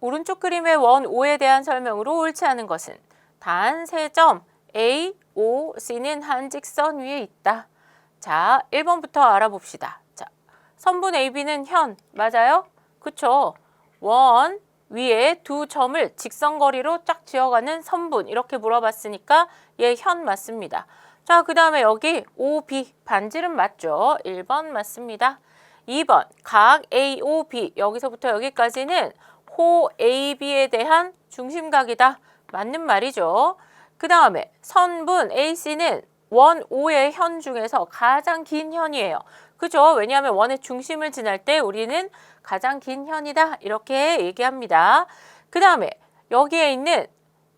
오른쪽 그림의 원 O에 대한 설명으로 옳지 않은 것은 단 세 점 A, O, C는 한 직선 위에 있다. 자, 1번부터 알아봅시다. 자, 선분 AB는 현 맞아요? 그쵸? 원 위에 두 점을 직선거리로 쫙 지어가는 선분 이렇게 물어봤으니까 얘 현 맞습니다. 자, 그 다음에 여기 OB 반지름 맞죠? 1번 맞습니다. 2번 각 AOB 여기서부터 여기까지는 호 AB에 대한 중심각이다. 맞는 말이죠. 그 다음에 선분 AC는 원 O의 현 중에서 가장 긴 현이에요. 그죠? 왜냐하면 원의 중심을 지날 때 우리는 가장 긴 현이다. 이렇게 얘기합니다. 그 다음에 여기에 있는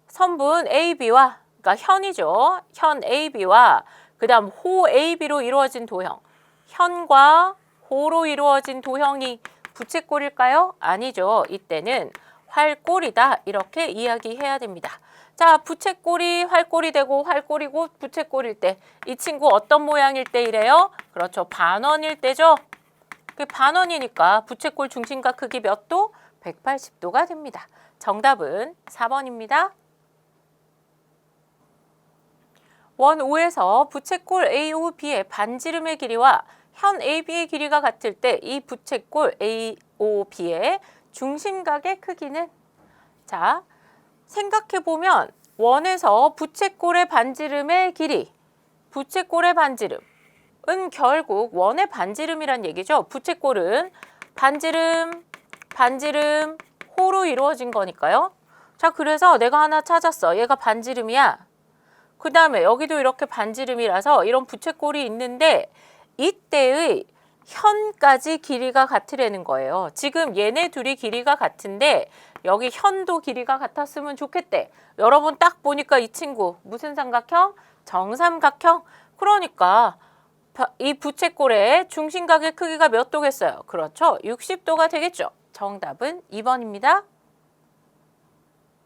선분 AB와 그러니까 현이죠. 현 AB와 그 다음 호 AB로 이루어진 도형. 현과 호로 이루어진 도형이 부채꼴일까요? 아니죠. 이때는 활꼴이다. 이렇게 이야기해야 됩니다. 자, 부채꼴이 활꼴이 되고 활꼴이고 부채꼴일 때 이 친구 어떤 모양일 때 이래요? 그렇죠. 반원일 때죠. 그 반원이니까 부채꼴 중심각 크기 몇 도? 180도가 됩니다. 정답은 4번입니다. 원 5에서 부채꼴 AOB의 반지름의 길이와 현 AB의 길이가 같을 때 이 부채꼴 AOB의 중심각의 크기는 자 생각해 보면 원에서 부채꼴의 반지름의 길이 부채꼴의 반지름은 결국 원의 반지름이란 얘기죠. 부채꼴은 반지름 반지름 호로 이루어진 거니까요. 자 그래서 내가 하나 찾았어. 얘가 반지름이야. 그 다음에 여기도 이렇게 반지름이라서 이런 부채꼴이 있는데 이때의 현까지 길이가 같으라는 거예요. 지금 얘네 둘이 길이가 같은데 여기 현도 길이가 같았으면 좋겠대. 여러분 딱 보니까 이 친구 무슨 삼각형? 정삼각형. 그러니까 바- 이 부채꼴의 중심각의 크기가 몇 도겠어요? 그렇죠. 60도가 되겠죠. 정답은 2번입니다.